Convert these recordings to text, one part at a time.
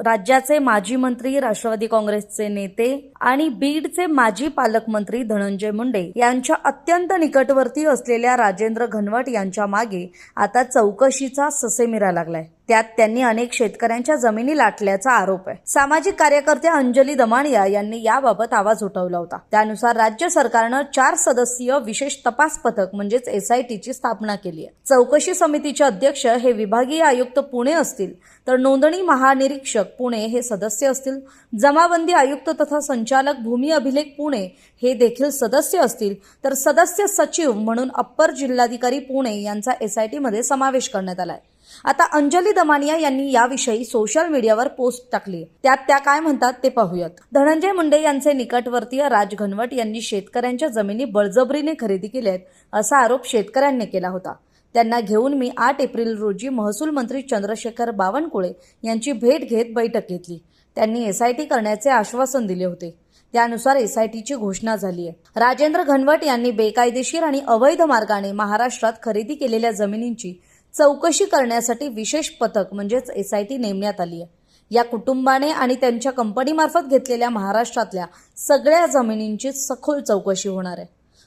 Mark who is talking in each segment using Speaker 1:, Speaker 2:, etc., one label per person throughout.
Speaker 1: राज्याचे माजी मंत्री राष्ट्रवादी काँग्रेसचे नेते आणि बीडचे माजी पालकमंत्री धनंजय मुंडे यांच्या अत्यंत निकटवर्ती असलेल्या राजेंद्र घनवट यांच्या मागे आता चौकशीचा ससेमिरा लागलाय. त्यात त्यांनी अनेक शेतकऱ्यांच्या जमिनी लाटल्याचा आरोप आहे. सामाजिक कार्यकर्त्या अंजली दमाणिया यांनी याबाबत आवाज उठवला होता. त्यानुसार राज्य सरकारनं चार सदस्यीय विशेष तपास पथक म्हणजेच एसआयटीची स्थापना केली आहे. चौकशी समितीचे अध्यक्ष हे विभागीय आयुक्त पुणे असतील तर नोंदणी महानिरीक्षक पुणे हे सदस्य असतील. जमाबंदी आयुक्त तथा संचालक भूमी अभिलेख पुणे हे देखील सदस्य असतील. तर सदस्य सचिव म्हणून अप्पर जिल्हाधिकारी पुणे यांचा एसआयटीमध्ये समावेश करण्यात आलाय. आता अंजली दमानिया यांनी याविषयी सोशल मीडियावर पोस्ट टाकली त्यात त्या काय म्हणतात ते पाहूयात. धनंजय मुंडे यांचे निकटवर्तीय राज घनवट यांनी शेतकऱ्यांच्या जमिनी बळजबरीने खरेदी केल्या असा आरोप शेतकऱ्यांनी केला होता. त्यांना घेऊन मी आठ एप्रिल रोजी महसूल मंत्री चंद्रशेखर बावनकुळे यांची भेट घेत बैठक घेतली. त्यांनी एस आय टी करण्याचे आश्वासन दिले होते. त्यानुसार एसआयटीची घोषणा झाली आहे. राजेंद्र घनवट यांनी बेकायदेशीर आणि अवैध मार्गाने महाराष्ट्रात खरेदी केलेल्या जमिनींची चौकशी करण्यासाठी विशेष पथक म्हणजेच एसआयटी नेमण्यात आली आहे. या कुटुंबाने आणि त्यांच्या कंपनीमार्फत घेतलेल्या महाराष्ट्रातल्या सगळ्या जमिनींची सखोल चौकशी होणार आहे.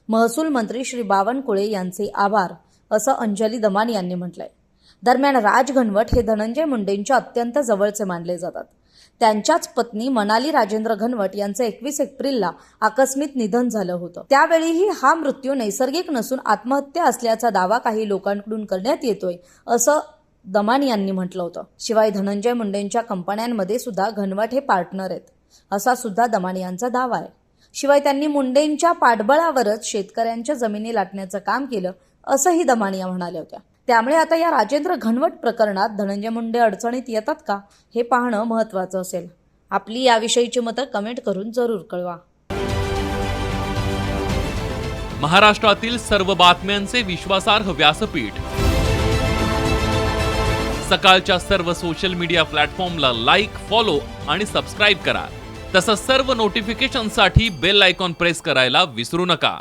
Speaker 1: महसूल मंत्री श्री बावनकुळे यांचे आभार असं अंजली दमान यांनी म्हटलंय. दरम्यान राज घनवट हे धनंजय मुंडेंच्या अत्यंत जवळचे मानले जातात. त्यांच्याच पत्नी मनाली राजेंद्र घनवट यांचं एकवीस एप्रिलला आकस्मिक निधन झालं होतं. त्यावेळीही हा मृत्यू नैसर्गिक नसून आत्महत्या असल्याचा दावा काही लोकांकडून करण्यात येतोय असं दमानी यांनी म्हटलं होतं. शिवाय धनंजय मुंडेंच्या कंपन्यांमध्ये सुद्धा घनवट हे पार्टनर आहेत असा सुद्धा दमानी यांचा दावा आहे. शिवाय त्यांनी मुंडेंच्या पाठबळावरच शेतकऱ्यांच्या जमिनी लाटण्याचं काम केलं असंही दमानिया म्हणाल्या होत्या. त्यामुळे आता या राजेंद्र घनवट प्रकरणात धनंजय मुंडे अडचणीत येतात का हे पाहणं महत्त्वाचं असेल. आपली याविषयीची मतं कमेंट करून जरूर कळवा.
Speaker 2: महाराष्ट्रातील सर्व बातम्यांचे विश्वासार्ह व्यासपीठ. सकाळच्या सर्व सोशल मीडिया प्लॅटफॉर्मला लाईक फॉलो आणि सबस्क्राईब करा. तसंच सर्व नोटिफिकेशनसाठी बेल आयकॉन प्रेस करायला विसरू नका.